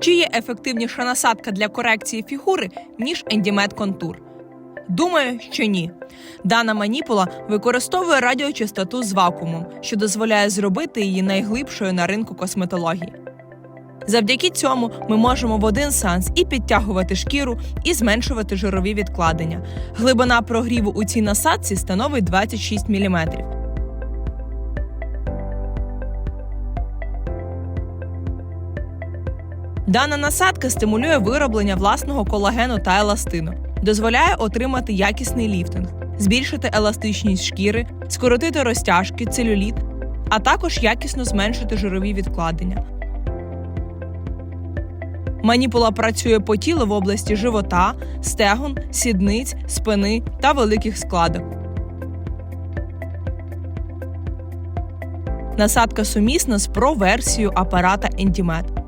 Чи є ефективніша насадка для корекції фігури, ніж ендімет контур? Думаю, що ні. Дана маніпула використовує радіочастоту з вакуумом, що дозволяє зробити її найглибшою на ринку косметології. Завдяки цьому ми можемо в один сеанс і підтягувати шкіру, і зменшувати жирові відкладення. Глибина прогріву у цій насадці становить 26 мм. Дана насадка стимулює вироблення власного колагену та еластину, дозволяє отримати якісний ліфтинг, збільшити еластичність шкіри, скоротити розтяжки, целюліт, а також якісно зменшити жирові відкладення. Маніпула працює по тілу в області живота, стегон, сідниць, спини та великих складок. Насадка сумісна з про-версією апарата Ентімет.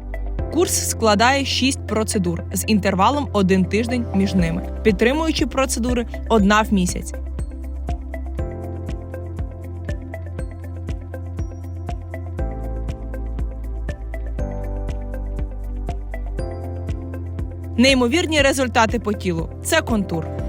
Курс складає 6 процедур з інтервалом 1 тиждень між ними, підтримуючи процедури одна в місяць. Неймовірні результати по тілу це контур.